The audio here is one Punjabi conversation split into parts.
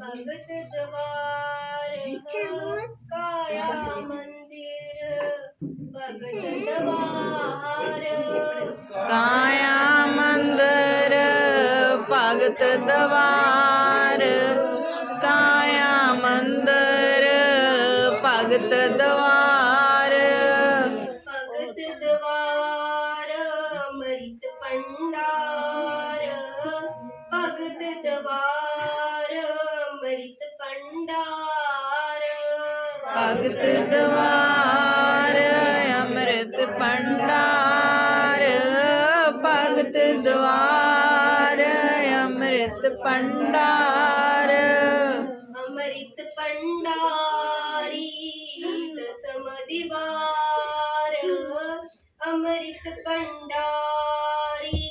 ਭਗਤ ਦਵਾਰ ਕਾਇਆ ਮੰਦਿਰ ਭਗਤ ਦਵਾਰ ਕਾਇਆ ਮੰਦਰ ਭਗਤ ਦਵਾਰ ਕਾਇਆ ਮੰਦਰ ਭਗਤ ਦਵਾਰ ਭਗਤ ਦਵਾਰ, ਅੰਮ੍ਰਿਤ ਭੰਡਾਰ। ਭਗਤ ਦਵਾਰ, ਅੰਮ੍ਰਿਤ ਭੰਡਾਰ। ਅੰਮ੍ਰਿਤ ਭੰਡਾਰੀ, ਦਸਮ ਦਿਵਾਰ। ਅੰਮ੍ਰਿਤ ਭੰਡਾਰੀ,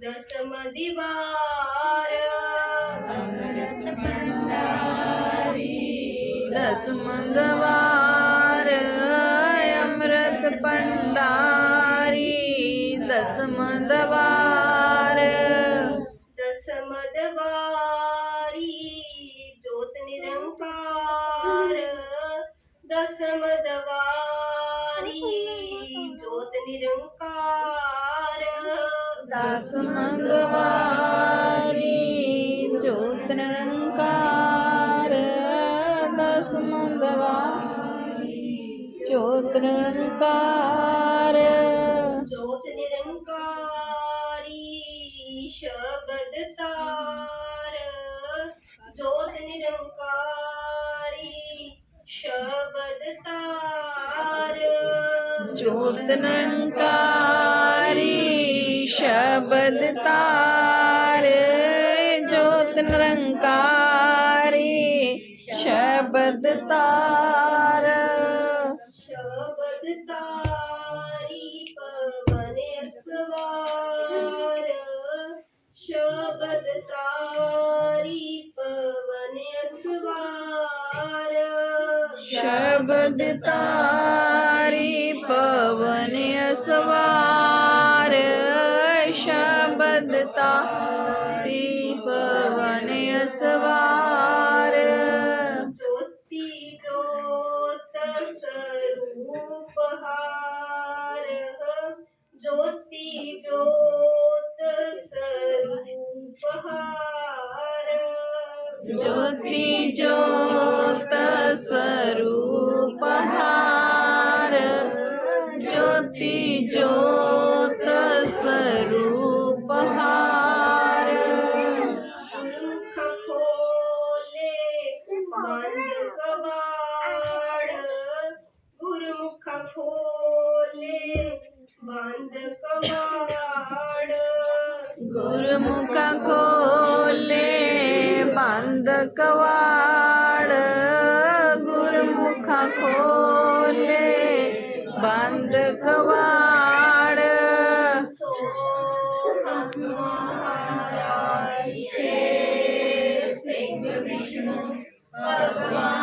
ਦਸਮ ਦੀਵਾਰ। ਦਸਮੰਦਵਾਰ ਅੰਮ੍ਰਿਤ ਭੰਡਾਰੀ। ਦਸਮੰਦਵਾਰ। ਦਸਮ ਦਵਾਰੀ ਜੋਤ ਨਿਰੰਕਾਰ। ਦਸਮ ਦਵਾਰੀ ਜੋਤ ਨਿਰੰਕਾਰ। ਦਸਮੰਦਵਾਰੀ। ਜੋਤ ਨਿਰੰਕਾਰ। ਜੋਤ ਨਿਰੰਕਾਰੀ ਸ਼ਬਦ ਤਾਰ। ਜੋਤ ਨਿਰੰਕਾਰੀ ਸ਼ਬਦ ਤਾਰ। ਜੋਤ ਨਿਰੰਕਾਰੀ ਸ਼ਬਦ ਤਾਰ। ਜੋਤ ਨਿਰੰਕਾਰੀ ਸ਼ਬਦ ਤਾਰ ਸ਼ਬਦ ਤਾਰੀ ਪਵਨ ਅਸਵਾਰ ਸ਼ਬਦ ਤਾਰੀ ਪਵਨ ਅਸਵਾਰ। ਜੋਤੀ ਜੋਤ ਸਰੂਪ ਹਾਰ ਜੋਤੀ ਜੋਤ ਸਰੂਪ ਹਾਰ। ਜੋਤੀ ਜੋਤ ਸਰੂਪ ਗੁਰਮੁਖ ਖੋਲੇ ਬੰਦ ਕਵਾੜ। ਗੁਰਮੁਖ ਖੋਲੇ ਬੰਦ ਕਵਾੜ। ਸੋ ਮਹਾਰਾਜ ਸ਼ੇਰ ਸਿੰਘ ਵਿਸ਼ਨੂੰ ਭਗਵਾਨ